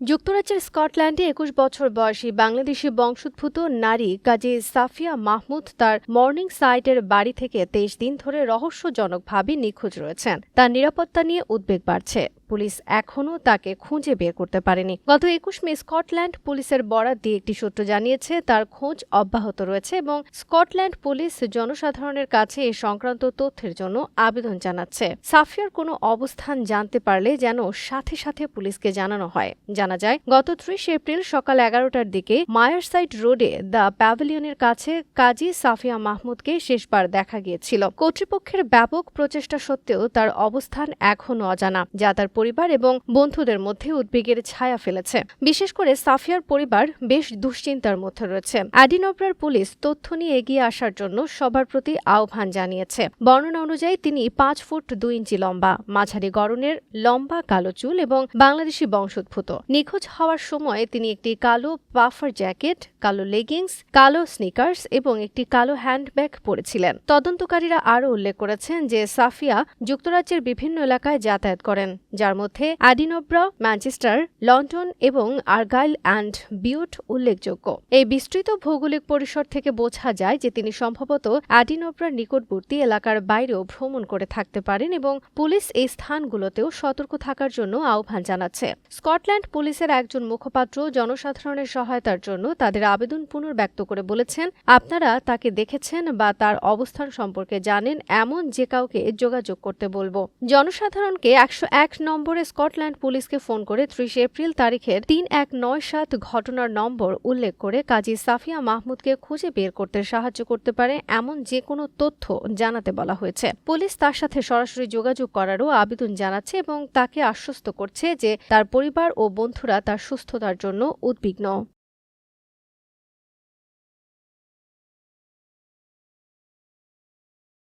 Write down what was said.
যুক্তরাজ্যের স্কটল্যান্ডে একুশ বছর বয়সী বাংলাদেশি বংশোদ্ভূত নারী কাজী সাফিয়া মাহমুদ তার মর্নিং সাইটের বাড়ি থেকে তেইশ দিন ধরে রহস্যজনকভাবে নিখোঁজ রয়েছেন। তার নিরাপত্তা নিয়ে উদ্বেগ বাড়ছে। পুলিশ এখনও তাকে খুঁজে বের করতে পারেনি। গত একুশ মে স্কটল্যান্ড পুলিশের বরাত দিয়ে একটি সূত্র জানিয়েছে, তার খোঁজ অব্যাহত রয়েছে এবং স্কটল্যান্ড পুলিশ জনসাধারণের কাছে এ সংক্রান্ত তথ্যের জন্য আবেদন জানাচ্ছে। সাফিয়ার কোনো অবস্থান জানতে পারলে যেন সাথে সাথে পুলিশকে জানানো হয়। জানা যায়, গত ত্রিশ এপ্রিল সকাল এগারোটার দিকে মায়ারসাইড রোডে দ্য প্যাভিলিয়নের কাছে কাজী সাফিয়া মাহমুদকে শেষবার দেখা গিয়েছিল। কর্তৃপক্ষের ব্যাপক প্রচেষ্টা সত্ত্বেও তার অবস্থান এখনও অজানা, যা তার পরিবার এবং বন্ধুদের মধ্যে উদ্বেগের ছায়া ফেলেছে। বিশেষ করে সাফিয়ার পরিবার বেশ দুশ্চিন্তার মধ্যে রয়েছে। অ্যাডিনোব্রার পুলিশ তথ্য নিয়ে এগিয়ে আসার জন্য সবার প্রতি আহ্বান জানিয়েছে। বর্ণনা অনুযায়ী তিনি পাঁচ ফুট দুই ইঞ্চি লম্বা, মাঝারি গড়নের, লম্বা কালো চুল এবং বাংলাদেশি বংশোদ্ভূত। নিখোঁজ হওয়ার সময় তিনি একটি কালো পাফার জ্যাকেট, কালো লেগিংস, কালো স্নিকার্স এবং একটি কালো হ্যান্ডব্যাগ পরেছিলেন। তদন্তকারীরা আরও উল্লেখ করেছেন যে সাফিয়া যুক্তরাজ্যের বিভিন্ন এলাকায় যাতায়াত করেন যার মধ্যে অ্যাডিনোব্রা ম্যানচেস্টার, লন্ডন এবং আর্গাইল অ্যান্ড বিউট উল্লেখযোগ্য। এই বিস্তৃত ভৌগোলিক পরিসর থেকে বোঝা যায় যে তিনি সম্ভবত অ্যাডিনোব্রার নিকটবর্তী এলাকার বাইরেও ভ্রমণ করে থাকতে পারেন এবং পুলিশ এই স্থানগুলোতেও সতর্ক থাকার জন্য আহ্বান জানাচ্ছে। স্কটল্যান্ড পুলিশের একজন মুখপাত্র জনসাধারণের সহায়তার জন্য তাদের আবেদন পুনর্ব্যক্ত করে বলেছেন, আপনারা তাকে দেখেছেন বা তার অবস্থান সম্পর্কে জানেন, এমন যে কাউকে যোগাযোগ করতে বলব। জনসাধারণকে একশো এক নম্বরে স্কটল্যান্ড পুলিশকে ফোন করে ত্রিশ এপ্রিল তারিখের তিন এক নয় সাত ঘটনার নম্বর উল্লেখ করে কাজী সাফিয়া মাহমুদকে খুঁজে বের করতে সাহায্য করতে পারে এমন যে কোনো তথ্য জানাতে বলা হয়েছে। পুলিশ তার সাথে সরাসরি যোগাযোগ করারও আবেদন জানাচ্ছে এবং তাকে আশ্বস্ত করছে যে তার পরিবার ও বন্ধুরা তার সুস্থতার জন্য উদ্বিগ্ন।